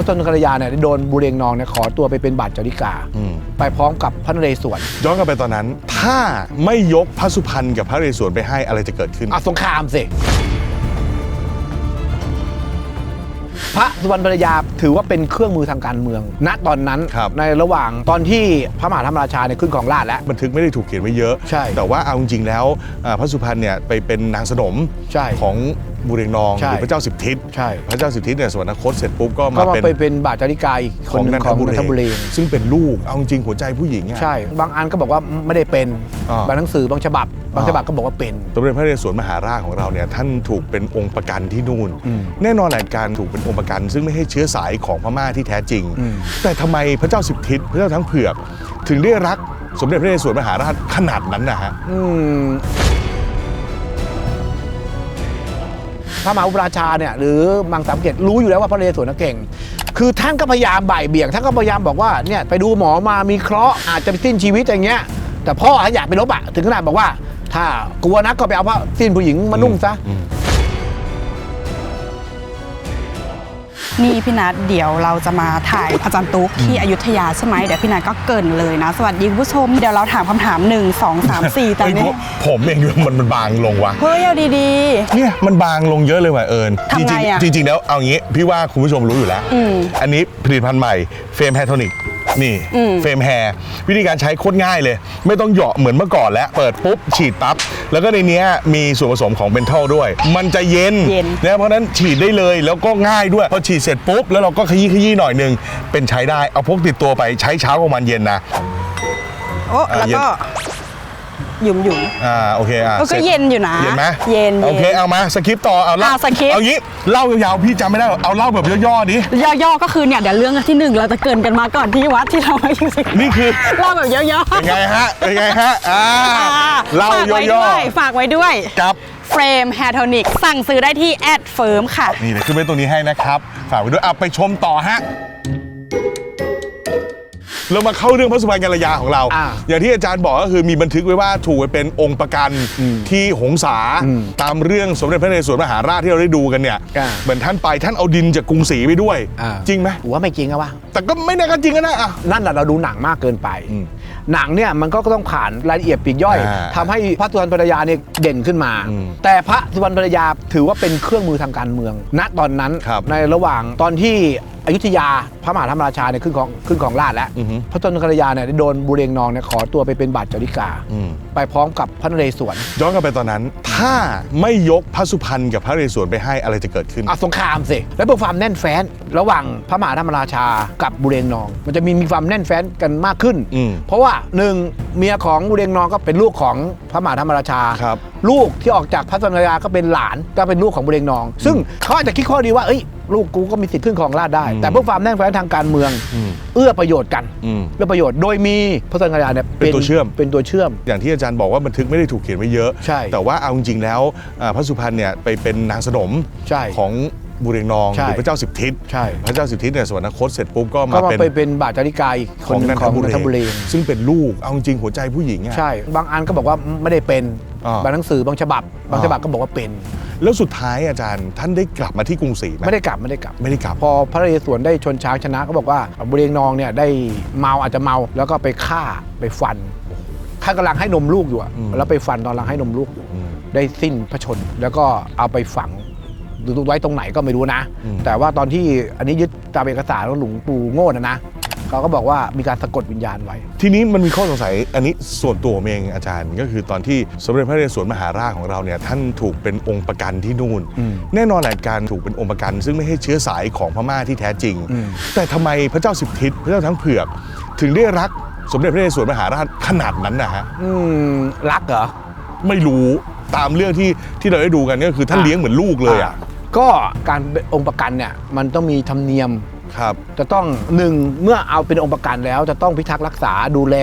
ระต้นกัลยาเนี่ยได้โดนบุเรงนองเนี่ยขอตัวไปเป็นบาทจาริกา อืม ไปพร้อมกับพระนเรศวรย้อนกลับไปตอนนั้น ถ้าไม่ยกพระสุพรรณกับพระนเรศวรไปให้อะไรจะเกิดขึ้น อะสงครามสิพระสุวรรณภรรยาถือว่าเป็นเครื่องมือทางการเมือง ณตอนนั้นครับ ในระหว่างตอนที่พระมหาธรรมราชาเนี่ยขึ้นของราชย์แล้ว บันทึกไม่ได้ถูกเขียนไว้เยอะ ใช่แต่ว่าเอาจริงๆแล้วอ่าพระสุพรรณเนี่ยไปเป็นนางสนมใช่ ของ บุเรงนองใช่หรือพระเจ้าสิบทิศใช่ พระเจ้าสิบทิศเนี่ยสวรรคตเสร็จปุ๊บก็ก็มามาเป็นไปเป็นบาทจาริกาอีกคขอนงหนึ่นังนขทองบุนันทบุรี รีซึ่งเป็นลูกเอาจริงๆหัวใจผู้หญิงอะ ใช่ บางอันก็บอกว่าไม่ได้เป็น อ่าบางหนังสือบางฉบับ บางอ่า ฉบับก็บอกว่าเป็น สมเด็จพระนเรศวรมหาราชของเราเนี่ยท่านถูกเป็นองค์ประกันที่นู่น อืมแน่นอนแหละการถูกเป็นองค์ประกัน ซึ่งไม่ให้เชื้อสายของพม่าที่แท้จริง อืม แต่ทำไมพระเจ้าสิบทิศพระเจ้าทั้งเผือก ถึงได้รักสมเด็จพระนเรศวรมหาราชขนาดนั้นนะฮะ อืม พระมหาอุปราชาเนี่ยหรือมังสามเกตรู้อยู่แล้วว่าพระนเรศวรนักเก่ง คือท่านก็พยายามบ่ายเบี่ยงท่านก็พยายามบอกว่าเนี่ยไปดูหมอมามีเคราะห์อาจจะไปสิ้นชีวิตอย่างเงี้ย แต่พ่ออยากไปลบอะถึงขนาดบอกว่า ถ้ากลัวนักก็ไปเอาพระสิ้นผู้หญิงมานุ่งซะ นี่พี่นัทเดี๋ยวเราจะมาถ่ายอาจารย์ตุ๊กที่อยุธยาใช่ไหมเดี๋ยวพี่นัทก็เกรินเลยนะ สวัสดีคุณผู้ชมเดี๋ยวเราถามคำถาม 1 2 3 4แต่เฮ้ยนี้ ผมผมเองมันมันบางลงวะเฮ้ยเอาดี เนี่ยมันบางลงเยอะเลยว่ะเอิญทำไงอะจริงๆจริง ๆ แล้วเอางี้พี่ว่าคุณผู้ชมรู้อยู่แล้วอืมอันนี้ผลิตภัณฑ์ใหม่เฟรมแฮร์โทนิกนี่อืม เฟรมแฮร์วิธีการใช้โคตรง่ายเลย ไม่ต้องเหยาะเหมือนเมื่อก่อนแล้ว เปิดปุ๊บฉีดปั๊บ แล้วก็ในเนี้ยมีส่วนผสมของเบนเทลด้วย มันจะเย็นเย็น นะเพราะฉะนั้นฉีดได้เลยแล้วก็ง่ายด้วย พอฉีดเสร็จปุ๊บ แล้วเราก็ขยี้ขยี้หน่อยหนึงเป็นใช้ได้เอาพกติดตัวไปใช้เช้ากลางวันเย็นนะๆโอ้อะแล้วก็ หยุ่มหยุ่มอ่าโอเคอะเออก็สร็จเย็นอยู่นะเย็นไหมเย็นๆโอเคเอามาสคริปต์ต่อเอาเล่าอะสคริปต์ เอางี้เล่ายาวๆพี่จำไม่ได้หรอกเอาเล่าแบบย่อๆดิย่อๆก็คือเนี่ยเดี๋ยวเรื่องที่หนึ่งเราจะเกรินกันมาก่อนที่วัดที่เรามาอยู่สินี่คือ เล่าแบบย่อๆเป็นไงฮะเป็นไงฮะอ่าอ่าเล่าฝากไว้ย่อด้วยฝากไว้ด้วยๆครับ เฟรมแฮร์โทนิกสั่งซื้อได้ที่แอดเฟิร์มค่ะ นี่เดี๋ยวขึ้นไปตรงนี้ให้นะครับ ฝากไว้ด้วยเอาไปชมต่อฮะ เรามาเข้าเรื่องพระสุพรรณกัลยาของเรา อ่าอย่างที่อาจารย์บอกก็คือมีบันทึกไว้ว่าถูกไปเป็นองค์ประกันที่หงสาอืมตามเรื่องสมเด็จพระนเรศวรมหาราชที่เราได้ดูกันเนี่ยอ่า เหมือนท่านไปท่านเอาดินจากกรุงศรีไปด้วย อ่า จริงไหมผมว่าไม่จริงอะวะ แต่ก็ไม่แน่ก็จริงนะอะนั่นแหละเราดูหนังมากเกินไป อืมหนังเนี่ยมันก็ต้องผ่านรายละเอียดปลีกย่อยอ่าทำให้พระสุวรรณภรรยาเนี่ยเด่นขึ้นมา อืมแต่พระสุวรรณภรรยาถือว่าเป็นเครื่องมือทางการเมือง ณตอนนั้นครับในระหว่างตอนที่อยุธยาพระมหาธรรมราชาเนี่ยขึ้นของขึ้นของราชย์แล้วอือฮึ พระสุวรรณภรรยาเนี่ยได้โดนบุเรงนองเนี่ยขอตัวไปเป็นบาทจาริกา อืม ไปพร้อมกับพระนเรศวรย้อนกลับไปตอนนั้น ถ้าไม่ยกพระสุพรรณกับพระนเรศวรไปให้อะไรจะเกิดขึ้น อะสงครามสิแล้วเป็นความแน่นแฟ้น ระหว่างพระมหาธรรมราชากับบุเรงนอง มันจะมีมีความแน่นแฟ้นกันมากขึ้น อืมเพราะว่าหนึ่งเมียของบุเรงนองก็เป็นลูกของพระมหาธรรมราชา ครับ ลูกที่ออกจากพระธรรมราชาก็เป็นหลานก็เป็นลูกของบุเรงนอง ซึ่งเขาอาจจะคิดข้อดีว่าเอ้ย ลูกกูก็มีสิทธิ์ขึ้นของราชย์ได้อืมแต่เพื่อความแน่นแฟ้นทางการเมืองอืมเอื้อประโยชน์กันอืมเอื้อประโยชน์โดยมีพระธรรมราชาเนี่ยเป็นตัวเชื่อมเป็นตัวเชื่อม อย่างที่อาจารย์บอกว่าบันทึกไม่ได้ถูกเขียนไว้เยอะใช่แต่ว่าเอาจริงๆแล้วอ่าพระสุพรรณเนี่ยไปเป็นนางสนมใช่ของ บุเรงนองใช่หรือพระเจ้าสิบทิศใช่ พระเจ้าสิบทิศเนี่ยสวรรคตเสร็จปุ๊บก็ก็มามาเป็นไปเป็นบาทจาริกาอีกคขอนงหนึ่นังนของทบุนันทบุรี รีซึ่งเป็นลูกเอาจริงๆหัวใจผู้หญิงอะใช่ บางอันก็บอกว่าไม่ได้เป็นอ่าบางหนังสือบางฉบับ บางอ่า ฉบับก็บอกว่าเป็น แล้วสุดท้ายอาจารย์ท่านได้กลับมาที่กรุงศรีไหมไม่ได้กลับไม่ได้กลับ ไม่ได้กลับ พอพระนเรศวรได้ชนช้างชนะก็บอกว่าบุเรงนองเนี่ยได้เมาอาจจะเมาแล้วก็ไปฆ่าไปฟันท่านกำลังให้นมลูกอยู่อะอืมแล้วไปฟันตอนกำลังให้นมลูกอยู่อืมได้สิ้นพระชนม์แล้วก็เอาไปฝัง ดูไว้ตรงไหนก็ไม่รู้นะอืมแต่ว่าตอนที่อันนี้ยึดตามเอกสารของหลวงปู่โง่นะนะเขาก็บอกว่ามีการสะกดวิญญาณไว้ ทีนี้มันมีข้อสงสัยอันนี้ส่วนตัวผมเองอาจารย์ ก็คือตอนที่สมเด็จพระนเรศวรมหาราชของเราเนี่ยท่านถูกเป็นองค์ประกันที่นู่น อืมแน่นอนแหละการถูกเป็นองค์ประกัน ซึ่งไม่ให้เชื้อสายของพม่าที่แท้จริง อืม แต่ทำไมพระเจ้าสิบทิศพระเจ้าทั้งเผือก ถึงได้รักสมเด็จพระนเรศวรมหาราชขนาดนั้นนะฮะอืมรักเหรอ ไม่รู้ตามเรื่องที่ที่เราได้ดูกันก็คือท่านอะ เลี้ยงเหมือนลูกเลยอะ ก็การเป็นองค์ประกันเนี่ยมันต้องมีธรรมเนียม ครับ จะต้องหนึ่งเมื่อเอาเป็นองค์ประกันแล้ว จะต้องพิทักษ์รักษาดูแล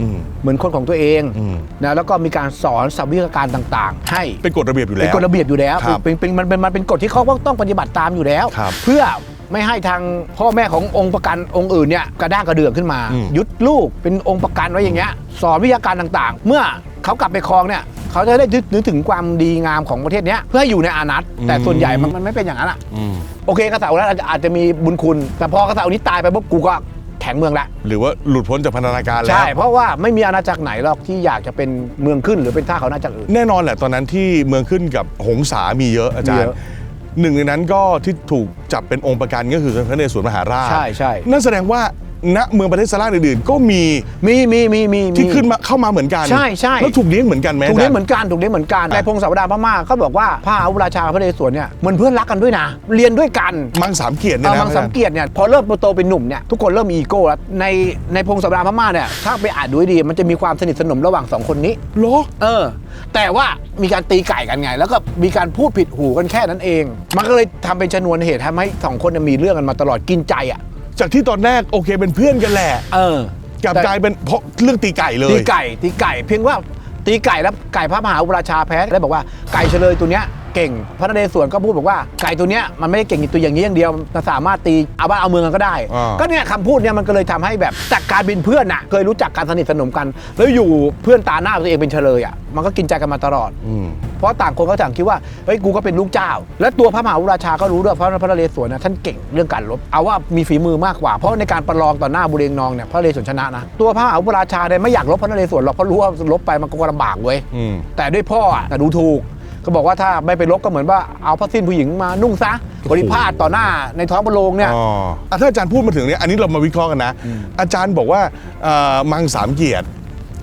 อืมเหมือนคนของตัวเองอืมนะแล้วก็มีการสอนสัพวิชาการต่างๆ ให้เป็นกฎระเบียบอยู่เป็นแล้วกฎระเบียบอยู่แล้วครับเป็นเป็นมันเป็นมันเป็นกฎที่เขาต้องปฏิบัติตามอยู่แล้ว ครับเพื่อไม่ให้ทางพ่อแม่ขององค์ประกันองค์อื่นเนี่ยกระด้างกระเดื่องขึ้นมา อืม ยึดลูกเป็นองค์ประกันไว้อย่างเงี้ยสอนวิชาการต่างๆ เมื่อ เขากลับไปครองเนี่ยเขาจะได้นึกถึงความดีงามของประเทศเนี้ยเพื่อให้อยู่ในอานัตแต่ส่วนใหญ่มันมันไม่เป็นอย่างนั้นอะอืมโอเคกษัตริย์องค์นั้นอาจจะอาจจะมีบุญคุณ แต่พอกษัตริย์องค์นี้ตายไปปุ๊บกูก็แข็งเมืองละ หรือว่าหลุดพ้นจากพันธนาการแล้ว ใช่ เพราะว่าไม่มีอาณาจักรไหนหรอกที่อยากจะเป็นเมืองขึ้นหรือเป็นท่าเขาอาณาจักรอื่น แน่นอนแหละตอนนั้นที่เมืองขึ้นกับหงสามีเยอะอาจารมีย์เยอะหนึ่งในนั้นก็ที่ถูกจับเป็นองค์ประกันก็คือพระนเรศวรมหาราชใช่ใช่ นั่นแสดงว่า ณเมืองประเทศสลาอื่นๆ ก็มีมีมีมีมี ที่ขึ้นมาเข้ามาเหมือนกันใช่ใช่ แล้วถูกเลี้ยงเหมือนกันไหมถูกเลี้ยงเหมือาจารอนกันถูกเลี้ยงเหมือนกันในพงศาวดารพม่าเขาบอกว่าพระอาวุธราชาพระนเรศวรเนี่ยเหมือนเพื่อนรักกันด้วยนะ เรียนด้วยกันมังสามเกียรติเนี่ยเอานะมังสังเกียรติเนี่ยพอเริ่มโตเป็นหนุ่มเนี่ยทุกคนเริ่มมีอีโก้แล้วในในพงศาวดารพม่าเนี่ยถ้าไปอ่านดูให้ดีมันจะมีความสนิทสนมระหว่างสองคนนี้เหรอเออ แต่ว่ามีการตีไก่กันไง แล้วก็มีการพูดผิดหูกันแค่นั้นเอง มันก็เลยทำเป็นชนวนเหตุทำให้สองคนเนยมีเรื่องกันมาตลอดกินใจอะ จากที่ตอนแรกโอเคเป็นเพื่อนกันแหละเออ กลับกลายเป็นเพราะเรื่องตีไก่เลยตีไก่ตีไก่เพียงว่าตีไก่แล้วไก่พระมหาอุปราชาแพ้แล้วบอกว่าไก่เฉลยตัวเนี้ยเก่งพระนเรศวรก็พูดบอกว่าไก่ตัวเนี้ยมันไม่ได้เก่งตัวอย่างนี้อย่างเดียวมันสามารถตีเอาบ้านเอาเมืองกันก็ได้อ่าก็เนี่ยคำพูดเนี่ยมันก็เลยทำให้แบบจากการเป็นเพื่อนน่ะเคยรู้จักกันสนิทสนมกัน แล้วอยู่เพื่อนตาหน้าตัวเองเป็นเฉลยอะมันก็กินใจกันมาตลอดอืม เพราะต่างคนก็ต่างคิดว่าเฮ้ยกูก็เป็นลูกเจ้า และตัวพระมหาวุราชาก็รู้ด้วยเพราะพระนเรศวรนะท่านเก่งเรื่องการรบเอาว่ามีฝีมือมากกว่า เพราะในการประลองต่อหน้าบุเรงนองเนี่ยพระนเรศวรชนะนะตัวพระมหาวุราชาเนี่ยไม่อยากรบพระนเรศวรหรอกเพราะรู้ว่ารบไปมันก็ลำบากเว้ยอืมแต่ด้วยพ่ออะแต่ดูถูกก็บอกว่าถ้าไม่ไปรบก็เหมือนว่าเอาพระสิ้นผู้หญิงมานุ่งซะบริพาทต่อหน้าในท้องพระโรงเนี่ยอ๋ออะถ้าอาจารย์พูดมาถึงเนี้ยอันนี้เรามาวิเคราะห์กันนะ อาจารย์บอกว่าเอ่อมังสามเกียรติ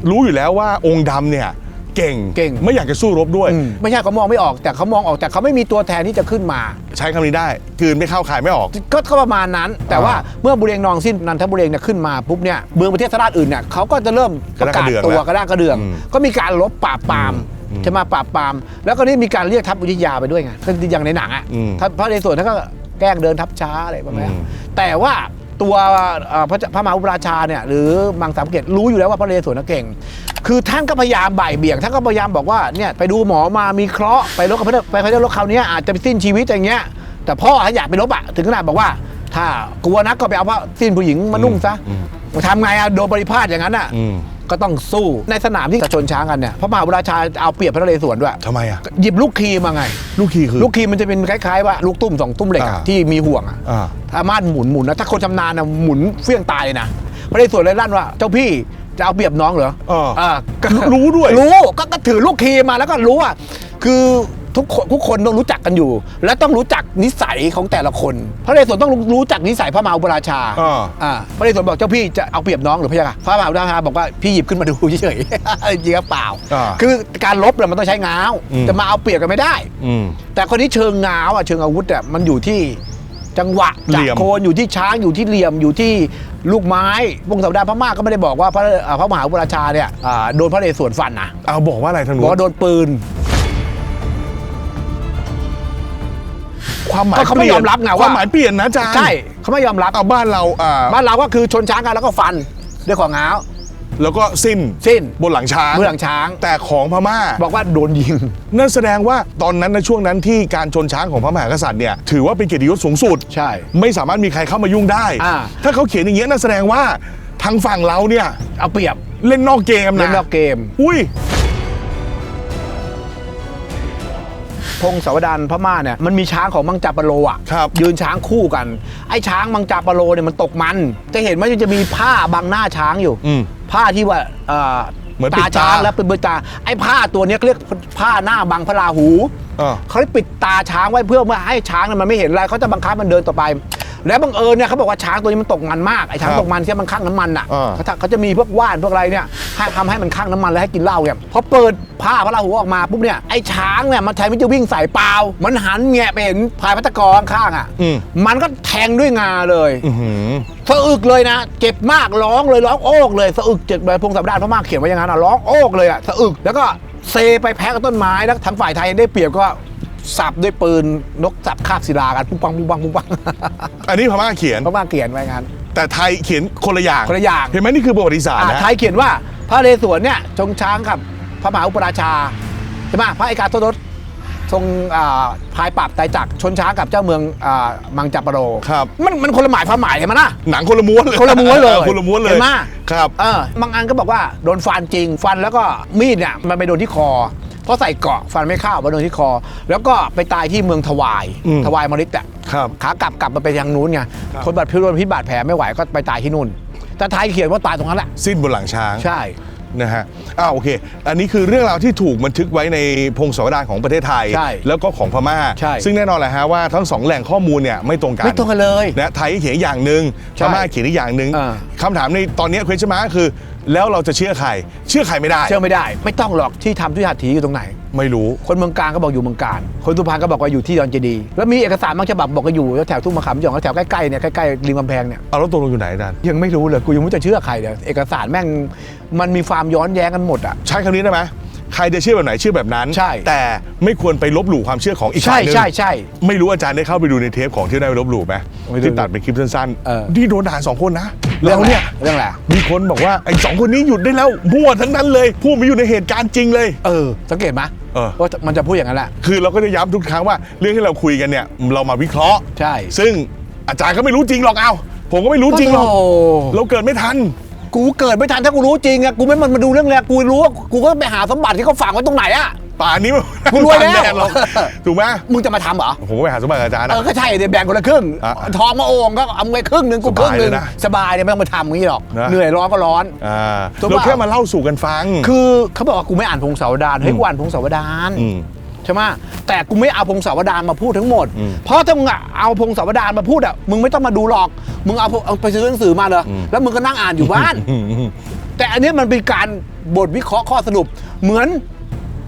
รู้อยู่แล้วว่าองค์ดำเนี่ย เก่งเก่ง ไม่อยากจะสู้รบด้วยอืมไม่ใช่เขามองไม่ออกแต่เขามองออกแต่เขาไม่มีตัวแทนที่จะขึ้นมา ใช้คำนี้ได้กลืนไม่เข้าคายไม่ออก ก็ก็ประมาณนั้น แต่ว่าเมื่อบุเรงนองสิ้นนันทบุเรงเนี่ยขึ้นมาปุ๊บเนี่ยเมืองประเทศสราชอื่นเนี่ยเขาก็จะเริ่มประกาศกระด้างกระเดืองตัวแล้วกระด้างกระเดืองอืมก็มีการลบปราบปรามอืมใช่ไหมปราบปราม แล้วก็นี่มีการเรียกทัพอุทยาไปด้วยไงก็อย่างในหนังอะอืมทัพพระนเรศวรท่านก็แกล้งเดินทัพช้าอะไรประมาณนี้อืมแต่ว่า ตัวเอ่อพระเจ้าพระมหาอุปราชาเนี่ยหรือมังสามเกตรู้อยู่แล้วว่าพระนเรศวรน่ะเก่ง คือท่านก็พยายามบ่ายเบี่ยงท่านก็พยายามบอกว่าเนี่ยไปดูหมอมามีเคราะห์ไปรบกับพระไปพระเจ้ารบคราวเนี้ยอาจจะไปสิ้นชีวิตอย่างเงี้ย แต่พ่อถ้าอยากไปรบอะถึงขนาดบอกว่า ถ้ากลัวนักก็ไปเอาผ้าสิ้นผู้หญิงมานุ่งซะอืมทำไงอะโดนบริพาทอย่างนั้นอะอืม ก็ต้องสู้ในสนามที่กระชนช้างกันเนี่ยพระมหาอุราชาเอาเปรียบพระนเรศวรด้วยทำไมอะหยิบลูกคีมาไง ลูกคีคือ ลูกคีมันจะเป็นคล้ายๆว่าลูกตุ้มสองตุ้มเหล็กอะอ่าที่มีห่วงอะอ่า สามารถหมุนหมุนนะถ้าคนชำนาญนะหมุนเฟี้ยงตายเลยนะพระนเรศวรเลยลั่นว่าเจ้าพี่จะเอาเปรียบน้องเหรอเอออ่าก็รู้ด้วย รู้ก็ก็ถือลูกคีมาแล้วก็รู้ว่าคือ ทุกคนทุกคนต้องรู้จักกันอยู่ และต้องรู้จักนิสัยของแต่ละคน พระนเรศวรต้องรู้รู้จักนิสัยพระมหาอุปราชาอ่า อ่าพระนเรศวรบอกเจ้าพี่จะเอาเปรียบน้องหรือพระยาค่ะพระมหาอุปราชาบอกว่าพี่หยิบขึ้นมาดูเฉยๆ จริงๆเปล่า อ่าคือการลบเนี่ยมันต้องใช้ง้าวอืม จะมาเอาเปรียบกันไม่ได้ อืม แต่คนที่เชิงง้าวอะเชิงอาวุธอะมันอยู่ที่จังหวะเหลี่จากยม โคนอยู่ที่ช้างอยู่ที่เหลี่ยมอยู่ที่ลูกไม้วงศาวดารพม่าก็ไม่ได้บอกว่าพระอ่าพระมหาอุปราชาเนี่ยอ่าโดนพระนเรศวรฟันนะ เอาบอกว่าอะไรทางบนู้อกว่าโดนปืน ความหมายก็เขาไม่ยอมรับไงว่าความหมายเปลี่ยนนะอาจารย์ใช่เขาไม่ยอมรับเอาบ้านเราอ่าบ้านเราก็คือชนช้างกันแล้วก็ฟันด้วยของง้าวแล้วก็สิ้นสิ้นบนหลังช้างเมื่อหลังช้าง แต่ของพม่า บอกว่าโดนยิง นั่นแสดงว่าตอนนั้นในช่วงนั้นที่การชนช้างของพระมหากษัตริย์เนี่ยถือว่าเป็นเกียรติยศสูงสุดใช่ ไม่สามารถมีใครเข้ามายุ่งได้อ่าถ้าเขาเขียนอย่างเงี้ยนั่นแสดงว่าทางฝั่งเราเนี่ยเอาเปรียบเล่นนอกเกมนะเล่นนอกเกม อุ้ย พงศาวดารพม่าเนี่ยมันมีช้างของมังจาปะโลอะครับยืนช้างคู่กัน ไอ้ช้างมังจาปะโลเนี่ยมันตกมัน จะเห็นว่าจะมีผ้าบังหน้าช้างอยู่อืมผ้าที่ว่าเอ่อเหมือนปิตาดตาช้างแล้วเป็นเบอร์ตาไอ้ผ้าตัวเนี้ยเขาเรียกผ้าหน้าบังพระราหูอ่า เขาได้ปิดตาช้างไว้เพื่อไม่ให้ช้างเนี่ยมันไม่เห็นอะไรเขาจะบังคับมันเดินต่อไป แล้วบังเอิญเนี่ยเขาบอกว่าช้างตัวนี้มันตกมันมากไอ้ช้างครับตกมันที่มันข้างน้ำมันอะอ่า เขาจะเขาจะมีพวกว่านพวกอะไรเนี่ยให้ทำให้มันข้างน้ำมันแล้วให้กินเหล้าเนี่ยพอเปิดผ้าพระราหูออกมาปุ๊บเนี่ยไอ้ช้างเนี่ยมันใช้มันจะวิ่งใส่เปล่า มันหันแงะไปเห็นพายพัตตกรข้างๆอะอืม มันก็แทงด้วยงาเลย อื้อหือ สะอึกเลยนะ เจ็บมากร้องเลยร้องโอกเลยสะอึกเจ็บเลยพงศาวดารพม่าเขียนไว้อย่างนั้นอะร้องโอกเลยอะสะอึกแล้วก็เซไปแพ้กับต้นไม้แล้วทางฝ่ายไทยได้เปรียบก็ สับด้วยปืนนกสับคาบศิลากันปุ้งปังปุ้งปังปุ้งปังอันนี้พม่าเขียน พม่าเขียนไว้งั้น แต่ไทยเขียนคนละอย่างคนละอย่างเห็นไหมนี่คือประวัติศาสตร์อ่านะไทยเขียนว่าพระนเรศวรเนี่ยทรงช้างกับพระมหาอุปราชาใช่ไหมพระเอกาโทษทรงอ่าพายปราบไตรจักรชนช้างกับเจ้าเมืองอ่ามังจัปโรครับมันมันคนละหมายความหมายเห็นไหมนะหนังคนละม้วนเลยคนละม้วนเลยคนละม้วนเลยเห็นไหมครับเออบางอันก็บอกว่าโดนฟันจริงฟันแล้วก็มีดเนี่ยมันไปโดนที่คอ เพราะใส่เกราะฟันไม่เข้ามาโดนที่คอ แล้วก็ไปตายที่เมืองทวายอืมทวายมริตอะครับขากลับกลับมาไปทางนู้นไงครับ คนบาดพิษพิษบาดแผลไม่ไหวก็ไปตายที่นู่น แต่ไทยเขียนว่าตายตรงนั้นแหละสิ้นบนหลังช้าง ใช่ นะฮะ อ้าวโอเค อันนี้คือเรื่องราวที่ถูกบันทึกไว้ในพงศาวดารของประเทศไทย ใช่แล้วก็ของพม่า ใช่ซึ่งแน่นอนแหละฮะว่าทั้งสองแหล่งข้อมูลเนี่ยไม่ตรงกันไม่ตรงกันเลยนะไทยเขียนอย่างหนึ่งใช่พม่าเขียนอีกอย่างหนึ่งอ่า คำถามในตอนนี้เควนชมาคือ แล้วเราจะเชื่อใคร เชื่อใครไม่ได้ เชื่อไม่ได้ ไม่ต้องหรอกที่ทำที่หัตถีอยู่ตรงไหน ไม่รู้ คนเมืองการก็บอกอยู่เมืองการ คนสุพรรณก็บอกว่าอยู่ที่ดอนเจดีย์แล้วมีเอกสารบางฉบับบอกว่าอยู่แถวทุ่งมะขามหยองแถวใกล้ๆเนี่ยใกล้ๆริมกำแพงเนี่ยเอาแล้วตกลงอยู่ไหนอาจารย์ยังไม่รู้เลยกูยังไม่รู้จะเชื่อใครเลยเอกสารแม่งมันมีความย้อนแย้งกันหมดอะ ใช้คำนี้ได้ไหมใครจะเชื่อแบบไหนเชื่อแบบนั้น ใช่ แต่ไม่ควรไปลบหลู่ความเชื่อของอีกใช่ฝ่ายหนึงใช่ใช่ไม่รู้อาจารย์ได้เข้าไปดูในเทปของที่ได้ไปลบหลู่ไหมไม่ได้ที่ตัดเป็นคลิปสั้นเออ ๆที่โดนด่าสองคนนะ เรื่องแล้วอะไรเนี่ยเรื่องอะไรมีคนบอกว่าไอ้สองคนนี้หยุดได้แล้วมั่วทั้งนั้นเลยพูดไม่อยู่ในเหตุการณ์จริงเลย เออ สังเกตไหมเออว่ามันจะพูดอย่างนั้นแหละคือเราก็จะย้ำทุกครั้งว่าเรื่องที่เราคุยกันเนี่ยเรามาวิเคราะห์ใช่ ซึ่งอาจารย์ก็ไม่รู้จริงหรอกเอาผมก็ไม่รู้จริงหรอกโอ้เราเกิดไม่ทันกูเกิดไม่ทันถ้ากูรู้จริงอะกูไม่มันมาดูเรื่องแรกกูรู้ว่ากูก็ไปหาสมบัติที่เขาฝังไว้ตรงไหนอะ ป่านนี้กูรวยแล้วตากดดหรอกถูกไหมมึงจะมาทำเหรอ ผมก็ไปหาสมบัติกับอาจารย์เอนะ อก็ใช่เดี๋ยวแบ่งคนละครึ่ง อะทองมาโอ่งก็เอาไปครึ่งหนึ่งกูครึ่งหนึ่งสบายเลยนะสบายเนี่ยไม่ต้องมาทำอย่างนี้หรอก นะ เหนื่อยร้อนก็ร้อน อ่าถูกเราปะแค่มาเล่าสู่กันฟัง คือเขาบอกว่ากูไม่อ่านพงศาวดารเฮ้ยอืมกูอ่านพงศาวดารอืมใช่ไหมแต่กูไม่เอาพงศาวดารมาพูดทั้งหมด อืมเพราะถ้ามึงอะเอาพงศาวดารมาพูดอะมึงไม่ต้องมาดูหรอก มึงเอาเอาไปซื้อหนังสือมาเลยอืม แล้วมึงก็นั่งอ่านอยู่บ้าน อืมอืมแต่อันนี้มันเป็นการบทวิเคราะห์ข้อสรุป เหมือน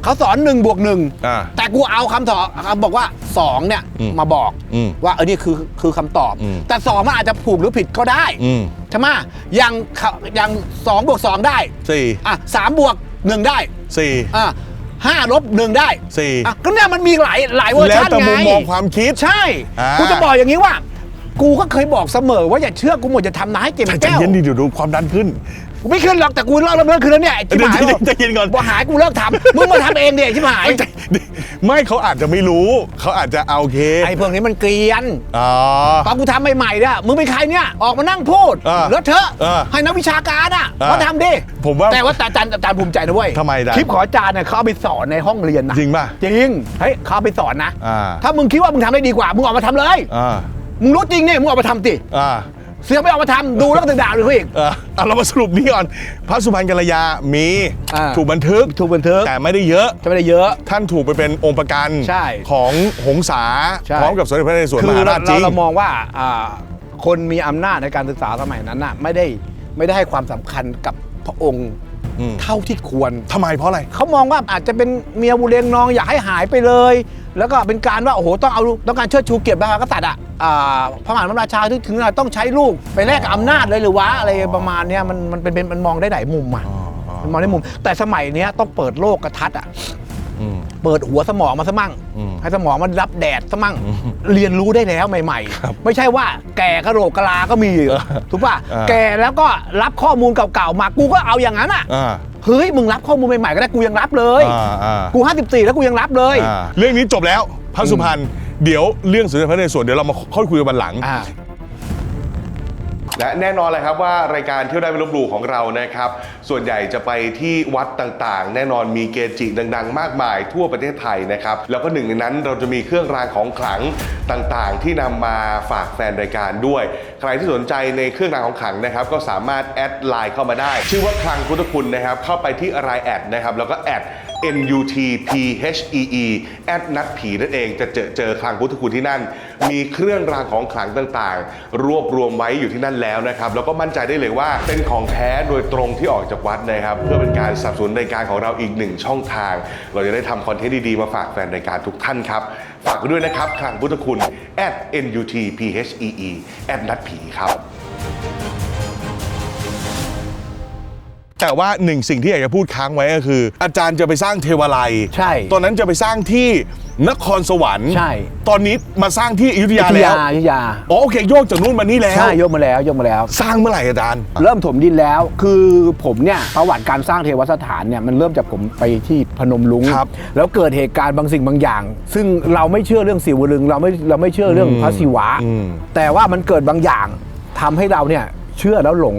เขาสอนหนึ่งบวกหนึ่งอ่าแต่กูเอาคำตอบบอกว่าสองเนี่ยอืมมาบอกอืมว่าเออนี่คือคือคำตอบ อืม แต่สองมันอาจจะถูกหรือผิดก็ได้อืมใช่ไหมอย่างเขาอย่างสองบวกสองได้สี่อะสามบวกหนึ่งได้สี่อะห้าลบหนึ่งได้สี่อะก็เนี่ยมันมีหลายหลายเวอร์แล้วชันแต่ไง มุมมองความคิด ใช่ อ่ากูจะบอกอย่างนี้ว่า กูก็เคยบอกเสมอว่าอย่าเชื่อกูหมดจะทำนายให้เจ็บใจแก้ว เย็นดิเดี๋ยวดูความดันขึ้น กูไม่ขึ้นหรอกแต่กูเลิกแล้วเลิกขึ้นแล้วเนี่ยไอ้ชิบหายเดี๋ยวใจเย็นก่อน บอกหายกูเลิกทำมึงมาทำเองเดี๋ยชิบหายไม่ใจไม่เขาอาจจะไม่รู้ เขาอาจจะเอาโอเคไอ้พวกนี้มันเกลียนอ๋อ ตอนกูทำใหม่ๆเนี่ยมึงเป็นใครเนี่ยออกมานั่งพูดอ่าแล้วเถอะอ่าให้นักวิชาการอะอ่ามาทำดิผมว่าแต่ว่าอาจารย์อาจารย์ภูมิใจนะเว้ยทำไมอาจารย์ คลิปของอาจารย์เนี่ยเขาเอาไปสอนในห้องเรียนนะ จริงป่ะ จริง เฮ้ยเขาเอาไปสอนนะ อ่า ถ้ามึงคิดว่ามึงทำได้ดีกว่า มึงออกมาทำเลย อ่า มึงรู้จริงเนี่ยมึงออกมาทำสิ อ่า เสือไม่ออกมาทำดูแล้วก็ถึงด่าเลยเขาอีก เออเอาเรามาสรุปนี้ก่อน พระสุพรรณกัลยามีอ่า ถูกบันทึกถูกบันทึกแต่ไม่ได้เยอะ จะไม่ได้เยอะ ท่านถูกไปเป็นองค์ประกันใช่ของหงสาใช่ พร้อมกับสมเด็จพระนเรศวรคืมอหาเราราชจริเราง เรามองว่าอ่าคนมีอำนาจในการศึกษาสมัยนั้นน่ะไม่ได้ไม่ได้ให้ความสำคัญกับพระองค์อืม เท่าที่ควรทำไมเพราะอะไรเขามองว่าอาจจะเป็นเมียบุเรงนองอยากให้หายไปเลย แล้วก็เป็นการว่าโอ้โหต้องเอาต้องการเชิดชูเกียรติพระมหากษัตริย์อะอ่าพระมหากษัตริย์ราชาถึงถึงต้องใช้ลูกไปแลกกับอำนาจเลยหรือวะอะไรประมาณเนี้ยมันมันเป็นเป็นมันมองได้หลายมุมอะอ๋ออ๋อมันมองได้มุม แต่สมัยเนี้ยต้องเปิดโลกกระทัดอะอืม เปิดหัวสมองมาซะมั่งอืมให้สมองมันรับแดดซะมั่งอืมเรียนรู้ได้แล้วใหม่ครับๆไม่ใช่ว่าแก่กระโหลกกะลาก็มีเออถูกป่ะเออแก่แล้วก็รับข้อมูลเก่าๆมากูก็เอาอย่างนั้นอะอ่าเฮ้ยมึงรับข้อมูลใหม่ๆก็ได้กูยังรับเลยอ่าอ่ากู 54 แล้วกูยังรับเลยอ่าเรื่องนี้จบแล้วพระสุพรรณเดี๋ยวเรื่องสมเด็จพระนเรศวรเดี๋ยวเรามาค่อยคุยกันวันหลังอ่า และแน่นอนเลยครับว่ารายการเที่ยวได้ไม่ลบหลู่ของเรานะครับ ส่วนใหญ่จะไปที่วัดต่างๆ แน่นอนมีเกจิดังๆ มากมายทั่วประเทศไทยนะครับ แล้วก็หนึ่งในนั้นเราจะมีเครื่องรางของขลังต่างๆ ที่นำมาฝากแฟนรายการด้วย ใครที่สนใจในเครื่องรางของขลังนะครับ ก็สามารถแอดไลน์เข้ามาได้ ชื่อว่าคลังพุทธคุณนะครับ เข้าไปที่รายแอดนะครับแล้วก็แอด NUTPHEE แอดนัดผีนั่นเองจะเจอเจอคลังพุทธคุณที่นั่น มีเครื่องรางของขลังต่างๆ รวบรวมไว้อยู่ที่นั่นแล้วนะครับ แล้วก็มั่นใจได้เลยว่าเป็นของแท้โดยตรงที่ออกจากวัดนะครับ เพื่อเป็นการสนับสนุนรายการของเราอีกหนึ่งช่องทาง เราจะได้ทำคอนเทนต์ดีๆ มาฝากแฟนรายการทุกท่านครับ ฝากด้วยนะครับคลังพุทธคุณ at NUTPHEE แอดนัดผีครับ แต่ว่าหนึ่งสิ่งที่อยากจะพูดค้างไว้ก็คือ อาจารย์จะไปสร้างเทวาลัยใช่ตอนนั้นจะไปสร้างที่นครสวรรค์ใช่ ตอนนี้มาสร้างที่อยุธยาอยุธแล้ยาวอยุธยาอ๋อโอเคโยกจากนู่นมานี่แล้วใช่ยกมาแล้วยกมาแล้ว สร้างเมื่อไหร่อาจารย์ เริ่มถมดินแล้ว คือผมเนี่ยประวัติการสร้างเทวสถานเนี่ยมันเริ่มจากผมไปที่พนมลุงครับแล้วเกิดเหตุการณ์บางสิ่งบางอย่าง ซึ่งเราไม่เชื่อเรื่องสิวลึง เราไม่เราไม่เชื่อเรื่องพระศิวะอืมแต่ว่ามันเกิดบางอย่างทำให้เราเนี่ยเชื่อแล้วหลง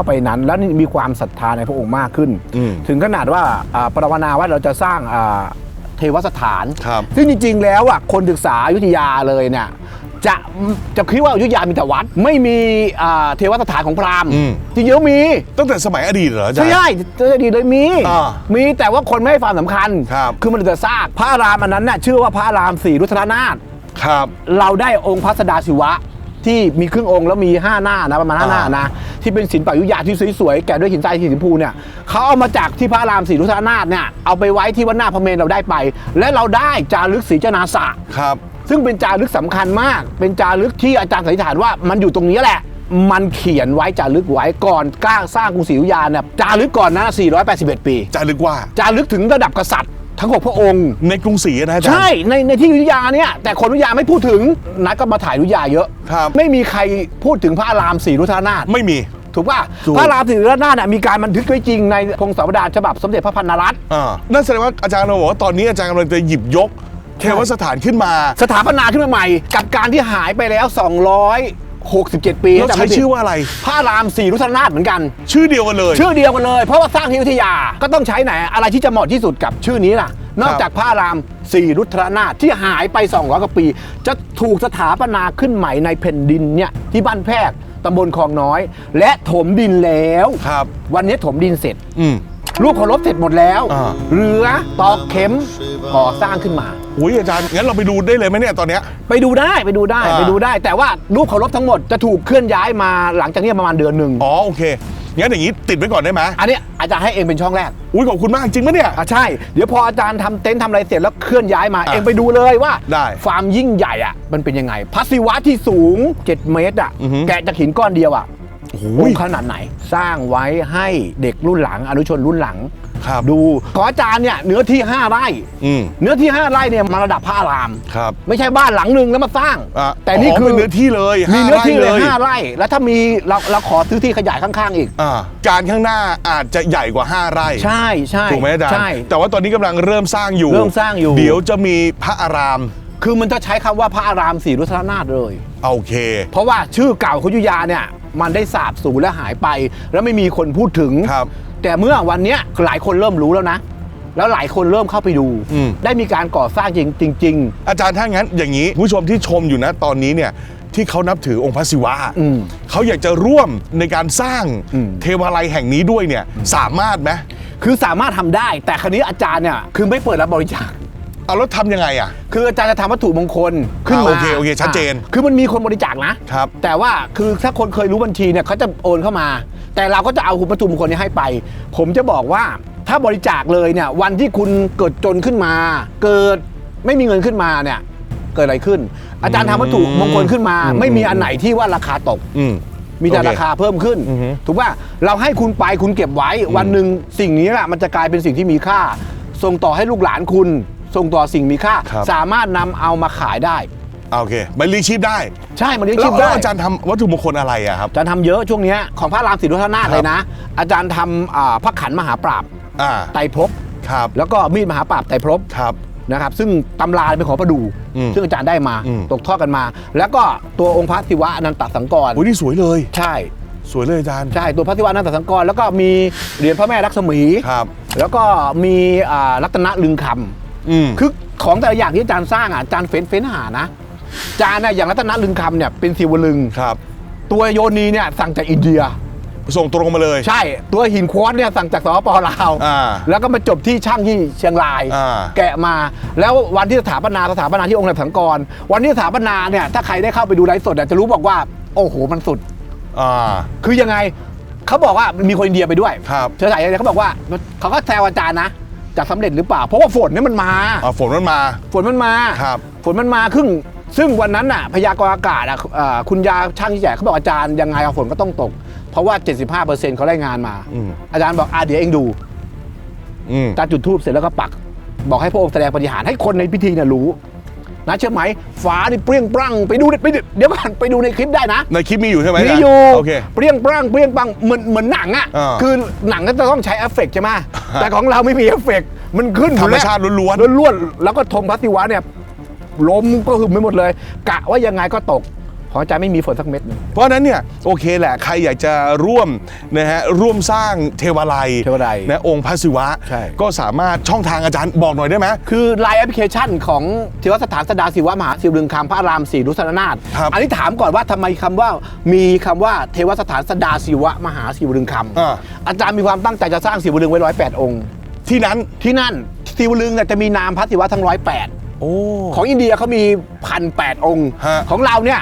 เข้าไปนั้น แล้วมีความศรัทธาในพระองค์มากขึ้นอืมถึงขนาดว่าอ่าปรารถนาว่าเราจะสร้างอ่าเทวสถานครับซึ่งจริง ๆ แล้วอะคนศึกษาอยุธยาเลยเนี่ยจะจะคิดว่าอยุธยามีแต่วัด ไม่มีอ่าเทวสถานของพราหมณ์อืมจริงๆแล้วมี ตั้งแต่สมัยอดีตเหรออาจารใช่ย์ใช่จะดีเลยมีอ่ามีแต่ว่าคนไม่ให้ความสำคัญครับคือมันจะซากพระอารามอันนั้นน่ะชื่อว่าพระอารามสีรุทธนาถครับ เราได้องค์พระสดาศิวะที่มีครึ่งองค์แล้วมี5หน้านะประมาณ5หน้าอ่านนะ ที่เป็นศิลปะยุทธยาที่สวยๆแกะด้วยหินทรายสีชมพูเนี่ยเขาเอามาจากที่พระอารามศรีรุทธนาถเนี่ยเอาไปไว้ที่วัดหน้าพระเมรุเราได้ไป และเราได้จารึกศรีเจนาสะครับ ซึ่งเป็นจารึกสำคัญมาก เป็นจารึกที่อาจารย์สันนิษฐานว่ามันอยู่ตรงนี้แหละ มันเขียนไว้จารึกไว้ก่อนกล้าสร้างกรุงศรีอยุธยาเนี่ยจารึกก่อนนะ481 ปีจะลึกว่าจารึกถึงระดับกษัตริย์ ทั้งหกพระองค์ ในกรุงศรีนะอาจารย์ ใช่ในในที่อยุธยาเนี่ยแต่คนอยุธยาไม่พูดถึงนัดก็มาถ่ายอยุธยาเยอะ ครับ ไม่มีใครพูดถึงพระอารามศรีรุทธนาถไม่มี ถูกป่ะถูก พระอารามศรีรุทธนาถน่ะมีการบันทึกไว้จริงในพงศาวดารฉบับสมเด็จพระพันนรัตน์อ่านั่นแสดงว่าอาจารย์เราบอกว่าตอนนี้อาจารย์กำลังจะหยิบยกเทวสถานขึ้นมา สถาปนาขึ้นมาใหม่ กับการที่หายไปแล้ว 267 ปีแล้วจำใช้ไม่ผิดชื่อว่าอะไร พระอารามศรีรุทธนาถเหมือนกัน ชื่อเดียวกันเลย ชื่อเดียวกันเลย เพราะว่าสร้างที่อยุธยาก็ต้องใช้ไหน อะไรที่จะเหมาะที่สุดกับชื่อนี้ล่ะ นอกจากพระอารามศรีรุทธนาถที่หายไป200กว่าปี จะถูกสถาปนาขึ้นใหม่ในแผ่นดินเนี่ยที่บ้านแพรกตำบลคลองน้อย และถมดินแล้ว ครับ วันนี้ถมดินเสร็จอืม รูปเคารพเสร็จหมดแล้ว อ่า เหลือตอกเข็มก่อสร้างขึ้นมา อุ้ยอาจารย์งั้นเราไปดูได้เลยไหมเนี่ยตอนเนี้ย ไปดูได้ไปดูได้อ่า ไปดูได้ แต่ว่ารูปเคารพทั้งหมดจะถูกเคลื่อนย้ายมาหลังจากนี้ประมาณเดือนหนึ่งอ๋อโอเคงั้นอย่างนี้ติดไว้ก่อนได้ไหมอันนี้อาจารย์ให้เองเป็นช่องแรกอุ้ยขอบคุณมากจริงไหมเนี่ย อะใช่ เดี๋ยวพออาจารย์ทำเต็นท์ทำอะไรเสร็จแล้วเคลื่อนย้ายมาอะเองไปดูเลยว่าได้ความยิ่งใหญ่อะมันเป็นยังไงพระศิวะที่สูง 7 เมตรอะอือหือ แกะจากหินก้อนเดียวอะโอ้โหองค์ขนาดไหน สร้างไว้ให้เด็กรุ่นหลัง อนุชนรุ่นหลังครับดูของอาจารย์เนี่ยเนื้อที่ 5 ไร่อืมเนื้อที่ 5 ไร่เนี่ยมาระดับพระอารามครับไม่ใช่บ้านหลังหนึ่งแล้วมาสร้างอะแต่นี่คือเป็นเนื้อที่เลยมีห้าเนื้อที่เลยไร่ห้าไร่ แล้วถ้ามีเราเราขอซื้อที่ขยายข้างๆอีกอ่าการข้างหน้าอาจจะใหญ่กว่า 5 ไร่ ใช่ใช่ถูกไหมอาจารย์ใช่แต่ว่าตอนนี้กำลังเริ่มสร้างอยู่เริ่มสร้างอยู่ เดี๋ยวจะมีพระอาราม คือมันจะใช้คำว่าพระอารามศรีรุทธนาถเลยโอเค เพราะว่าชื่อเก่าของอยุธยาเนี่ย มันได้สาบสูญและหายไป แล้วไม่มีคนพูดถึง ครับ แต่เมื่อวันเนี้ยหลายคนเริ่มรู้แล้วนะ แล้วหลายคนเริ่มเข้าไปดู อืม ได้มีการก่อสร้างจริงจริง อาจารย์ถ้างั้นอย่างนี้ผู้ชมที่ชมอยู่นะตอนนี้เนี่ยที่เขานับถือองค์พระศิวะอืมเขาอยากจะร่วมในการสร้างอืม เทวาลัยแห่งนี้ด้วยเนี่ยสามารถไหม ๆคือสามารถทำได้ แต่ครั้นี้อาจารย์เนี่ยคือไม่เปิดรับบริจาค เอาแล้วทำยังไงอะ คืออาจารย์จะทำวัตถุมงคลขึ้นอ่ามาโอเคโอเคชัดเจนอ่าคือมันมีคนบริจาคนะครับ แต่ว่าคือถ้าคนเคยรู้บัญชีเนี่ยเขาจะโอนเข้ามา แต่เราก็จะเอาวัตถุมงคลนี้ให้ไป ผมจะบอกว่าถ้าบริจาคเลยเนี่ยวันที่คุณเกิดจนขึ้นมา เกิดไม่มีเงินขึ้นมาเนี่ยเกิดอะไรขึ้น อาจารย์ทำวัตถุมงคลขึ้นมาอืมไม่มีอันไหนที่ว่าราคาตก อืม มีแต่โอเคราคาเพิ่มขึ้น อือฮึถูกป่ะเราให้คุณไปคุณเก็บไว้วันหนึ่งสิ่งนี้แหละมันจะกลายเป็นสิ่งที่มีค่า ส่งต่อให้ลูกหลานคุณ ส่งต่อสิ่งมีค่า ครับ สามารถนำเอามาขายได้ อ่าโอเคมันรีชีพได้ใช่มันเลี้ยงแล้ชีวพแล้ได้วอาจารย์ทำวัตถุมงคลอะไรอะครับ อาจารย์ทำเยอะช่วงเนี้ยของพระรามศรีรุทธนาถครับเลยนะ อาจารย์ทำอ่าพระขันมหาปราบอ่า ไตรภพครับ แล้วก็มีดมหาปราบไตรภพครับ นะครับซึ่งตำราเป็นของประดู อืมซึ่งอาจารย์ได้มาอืม ตกทอดกันมา แล้วก็ตัวองค์พระศิวะอนันตสังกรโอ้ยนี่สวยเลย ใช่ สวยเลยอาจารย์ ใช่ตัวพระศิวะอนันตสังกร แล้วก็มีเหรียญพระแม่ลักษมี ครับ แล้วก็มีอ่ารัตนลึงคำ อืมคือของแต่ละอย่างที่อาจารย์สร้างอะอาจารย์เฟ้นเฟ้นหานะอาจารย์เนี่ยอย่างรัตนลึงคำเนี่ยเป็นศิวลึง ครับ ตัวโยนีเนี่ยสั่งจากอินเดีย ส่งตรงมาเลย ใช่ตัวหินควอตเนี่ยสั่งจากสปปลาวอ่าแล้วก็มาจบที่ช่างที่เชียงราย อ่า แกะมา แล้ววันที่สถาปนาสถาปนาที่องค์ในสังกร วันที่สถาปนาเนี่ยถ้าใครได้เข้าไปดูไลฟ์สดอะจะรู้บอกว่า โอ้โหมันสุด อ่า คือยังไงเขาบอกว่ามีคนอินเดียไปด้วยครับ เชื้อสายอินเดียเขาบอกว่าเขาก็แซวอาจารย์นะ จะสำเร็จหรือเปล่า เพราะว่าฝนเนี่ยมันมา อ่าฝนมันมา ฝนมันมา ครับ ฝนมันมาครึ่ง ซึ่งวันนั้นน่ะพยากรณ์อากาศอะเอ่อคุณยาช่างที่แจกเขาบอกอาจารย์ยังไงเอาฝนก็ต้องตก เพราะว่า 75%เขาได้งานมา อืม อาจารย์บอกอะเดี๋ยวเองดูอืมอาจารย์จุดทูบเสร็จแล้วก็ปัก บอกให้พระองค์แสดงปฏิหารย์ให้คนในพิธีเนี่ยรู้ นะเชื่อไหมฟ้านี่เปรี้ยงปรั่งไปดูดิไปดูเดี๋ยวก่อนไปดูในคลิปได้นะ ในคลิปมีอยู่ใช่ไหมมีาจารอยู่โอเคเปรี้ยงปรั่งเปรี้ยงปรั่งเหมือนเหมือนหนังอะอ่าคือหนังก็จะต้องใช้เอฟเฟกต์ใช่ไหมแต่ของเราไม่มีเอฟเฟกต์มันขึ้นธรรมชาติล้วนๆล้วนๆแล้วก็ธงพระศิวะเนี่ยล้มก็คือไม่หมดเลย กะว่ายังไงก็ตก ของอาจารย์ไม่มีฝนสักเม็ดหนึ่ง เพราะฉะนั้นเนี่ยโอเคแหละใครอยากจะร่วมนะฮะร่วมสร้างเทวาลัยเทวาลัยนะองค์พระศิวะ ใช่ ก็สามารถช่องทางอาจารย์บอกหน่อยได้ไหม คือไลน์แอปพลิเคชันของเทวสถานสดาศิวะมหาศิวลึงคำพระอารามศรีรุษนาถครับอันนี้ถามก่อนว่าทำไมคำว่ามีคำว่าเทวสถานสดาศิวะมหาศิวลึงคอ่าำอาจารย์มีความตั้งใจจะสร้างศิวลึงไว้ร้อยแปดองค์ ที่นั้น ที่นั่นศิวลึงเนี่ยจะมีนามพระศิวะทั้งร้อยแปดโอ้ ของอินเดียเขามีพันแปดองค์ ฮะ ของเราเนี่ย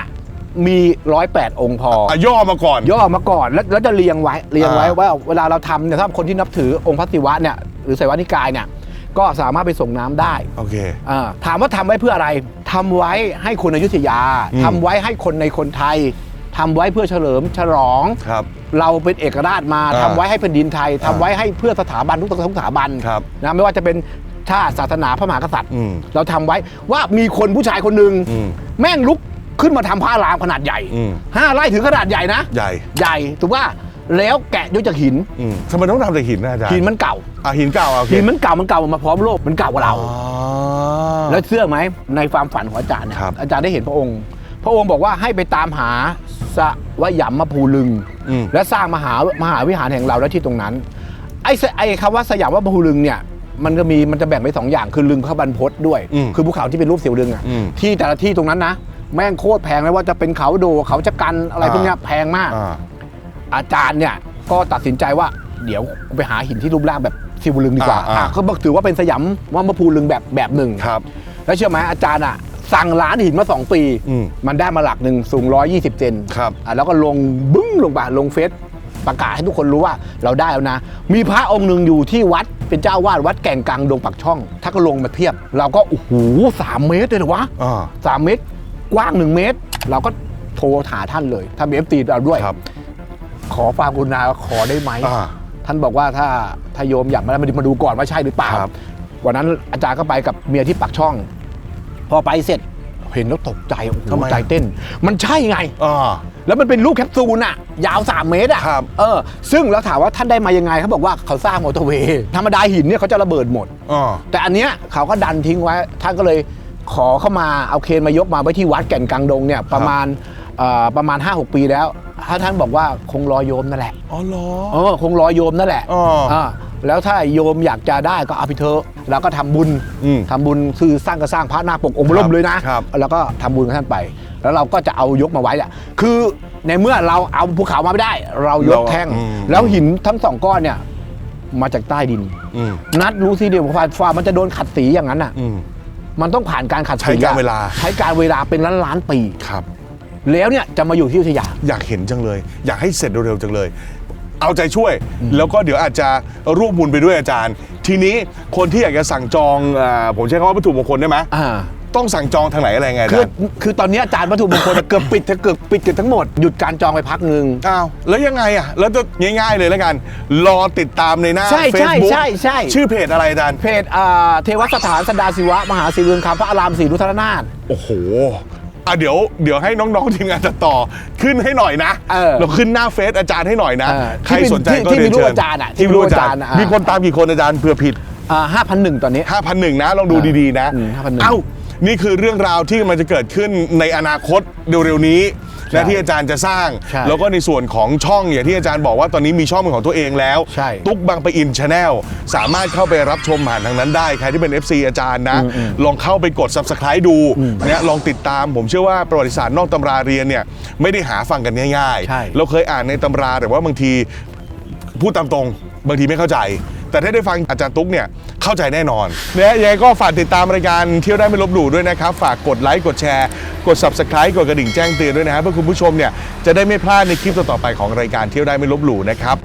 มีร้อยแปดองค์พออะย่อมาก่อน ย่อมาก่อนแล้วแล้วจะเรียงไว้เรียงไว้อ่า ว่าเวลาเราทำเนี่ยถ้าคนที่นับถือองค์พระศิวะเนี่ยหรือไสยวานิกายเนี่ยก็สามารถไปส่งน้ำได้ โอเค อ่าถามว่าทำไว้เพื่ออะไร ทำไว้ให้คนอยุธยา อืม ทำไว้ให้คนในคนไทย ทำไว้เพื่อเฉลิมฉลอง ครับ เราเป็นเอกราชมา อ่าทำไว้ให้แผ่นดินไทย ทำอ่าไว้ให้เพื่อสถาบันทุกทุกสถาบันครับนะไม่ว่าจะเป็นชาติศาสนาพระมหากษัตริย์ อืมเราทำไว้ว่ามีคนผู้ชายคนหนึ่งอืม แม่งลุก ขึ้นมาทำผ้ารามขนาดใหญ่อืม ห้าไร่ถึงขนาดใหญ่นะ ใหญ่ใหญ่ถูกว่าแล้วแกะด้วยจากหิน อืมทำไมต้องทำจากหินนะอาจารย์หินมันเก่า อะหินเก่าอะโอเคหินมันเก่ามันเก่ามาพร้อมโลกมันเก่ากว่าเรา อ๋อ แล้วเชื่อไหมในความฝันของอาจารย์เนี่ยครับอาจารย์ได้เห็นพระองค์ พระองค์บอกว่าให้ไปตามหาสวะยำมภูลึง อืม และสร้างมหามหาวิหารแห่งเราและที่ตรงนั้น ไอ้สไอ้คำว่าสยามวภูลึงเนี่ยมันก็มีมันจะแบ่งเป็นสองอย่างคือลึงพระบรรพตด้วย อืมคือภูเขาที่เป็นรูปเสียวลึงอะอืม ที่แต่ละที่ตรงนั้นนะ แม่งโคตรแพงไม่ว่าจะเป็นเขาโดเขาจะกันอะไรพวกเนี้ยแพงมากอ่าอาจารย์เนี่ยก็ตัดสินใจว่าเดี๋ยวกูไปหาหินที่รูปร่างแบบซิวลึงดีกว่าอ่าอ่าอะก็ถือว่าเป็นสยามว่ามภูลึงแบบแบบหนึ่งครับ แล้วเชื่อไหมอาจารย์อะสั่งร้านหินมา 2 ปีอืมมันได้มาหลักหนึ่งสูง 120เซนครับอะแล้วก็ลงบึ้งลงไปลงเฟซประกาศให้ทุกคนรู้ว่าเราได้แล้วนะ มีพระองค์หนึ่งอยู่ที่วัดเป็นเจ้าวาดวัดแก่งกลางดงปักช่อง ถ้าก็ลงมาเทียบ เราก็โอ้โหสามเมตรเลยเหรอวะอ่าสามเมตร กว้างหนึ่งเมตร เราก็โทรหาท่านเลยท่านเอฟตีเราด้วย ครับ ขอความกรุณาขอได้ไหม อ่า ท่านบอกว่าถ้าถ้าโยมอยากมามาดูก่อนว่าใช่หรือเปล่า ครับวันนั้นอาจารย์ก็ไปกับเมียที่ปักช่อง พอไปเสร็จเห็นแล้วตกใจโอ้โหทำไมใจเต้น มันใช่ไง อ่า แล้วมันเป็นรูปแคปซูลอะยาว 3 เมตรอะครับเออ ซึ่งเราถามว่าท่านได้มายังไงเขาบอกว่าเขาสร้างมอเตอร์เวย์ธรรมดาหินเนี่ยเขาจะระเบิดหมด อ่า แต่อันเนี้ยเขาก็ดันทิ้งไว้ ท่านก็เลย ขอเข้ามาเอาเคนมายกมาไว้ที่วัดแก่นกลางดงเนี่ยประมาณเอ่อประมาณ 5-6 ปีแล้วถ้าท่านบอกว่าคงรอโยมนั่นแหละอ๋อเหรอ เออคงรอโยมนั่นแหละอ๋ออ่าแล้วถ้าโยมอยากจะได้ก็เอาไปเถอะแล้วก็ทำบุญอืมทำบุญคือสร้างก็สร้างพระหน้าปกองค์บรมเลยนะ ครับ แล้วก็ทำบุญกับท่านไป แล้วเราก็จะเอายกมาไว้อะคือในเมื่อเราเอาภูเขามาไม่ได้ เรายกเราแท่ง อืม แล้วหินทั้งสองก้อนเนี่ยมาจากใต้ดิน อืมนัดรู้สิเดียวฟ้าฟ้ามันจะโดนขัดสีอย่างนั้นอะ อืม มันต้องผ่านการขัดสีใช้การเวลา ใช้การเวลาเป็นล้านล้านๆปี ครับ แล้วเนี่ยจะมาอยู่ที่อยุธยา อยากเห็นจังเลย อยากให้เสร็จเร็วๆจังเลย เอาใจช่วย แล้วก็เดี๋ยวอาจจะร่วมบุญไปด้วยอาจารย์ ทีนี้คนที่อยากจะสั่งจองอาผมใช้คำว่าวัตถุมงคลได้ไหมอ่า ต้องสั่งจองทางไหนอะไรไงอาคือจารย์คือตอนนี้อาจารย์วัตถุมงคลเกือบปิดเกือบปิดเกือบทั้งหมด หยุดการจองไปพักหนึ่ง อ้าวแล้วยังไงอะแล้วจะง่าย ๆ เลยแล้วกัน รอติดตามในหน้า ใช่ใช่ Facebook ใช่ใช่ ชื่อเพจอะไรอาจารย์เพจอ่าเทวสถานสดาศิวะ มหาศิวลึงคำพระอารามศรีรุทรนาถ โอ้โหอะเดี๋ยวเดี๋ยวให้น้องๆทีมงานตัดต่อขึ้นให้หน่อยนะเออเราขึ้นหน้าเฟซอาจารย์ให้หน่อยนะเออใครสนใจที่ก็ที่เรียนมีรูปเชิญอาจารย์อะที่มีรูปอาจารย์ที่มีรูปอาจารย์อะ มีคนตามกี่คนอาจารย์เผื่อผิดอ่าห้าพันหนึ่งตอนนี้ 5,001นะ ลองดูดี ๆ นะ อืม5,001เอ้า นี่คือเรื่องราวที่มันจะเกิดขึ้นในอนาคตเร็วๆนี้ใช่และที่อาจารย์จะสร้าง ใช่แล้วก็ในส่วนของช่องอย่างที่อาจารย์บอกว่าตอนนี้มีช่องเป็นของตัวเองแล้ว ใช่ตุ๊กบางปะอินชาแนลสามารถเข้าไปรับชมผ่านทางนั้นได้ ใครที่เป็น FC อาจารย์นะอืมอืมลองเข้าไปกด subscribe ดูเนี่ยลองติดตามผมเชื่อว่าประวัติศาสตร์นอกตำราเรียนเนี่ยไม่ได้หาฟังกันง่ายใช่ ๆ เราเคยอ่านในตำราแต่ว่าบางทีพูดตามตรง บางทีไม่เข้าใจ แต่ถ้าได้ฟังอาจารย์ตุ๊กเนี่ยเข้าใจแน่นอนนะยังไงก็ฝากติดตามรายการเที่ยวได้ไม่ลบหลู่ด้วยนะครับ ฝากกดไลค์กดแชร์ กด subscribe กดกระดิ่งแจ้งเตือนด้วยนะครับเพื่อคุณผู้ชมเนี่ยจะได้ไม่พลาดในคลิปต่อๆไปของรายการเที่ยวได้ไม่ลบหลู่นะครับ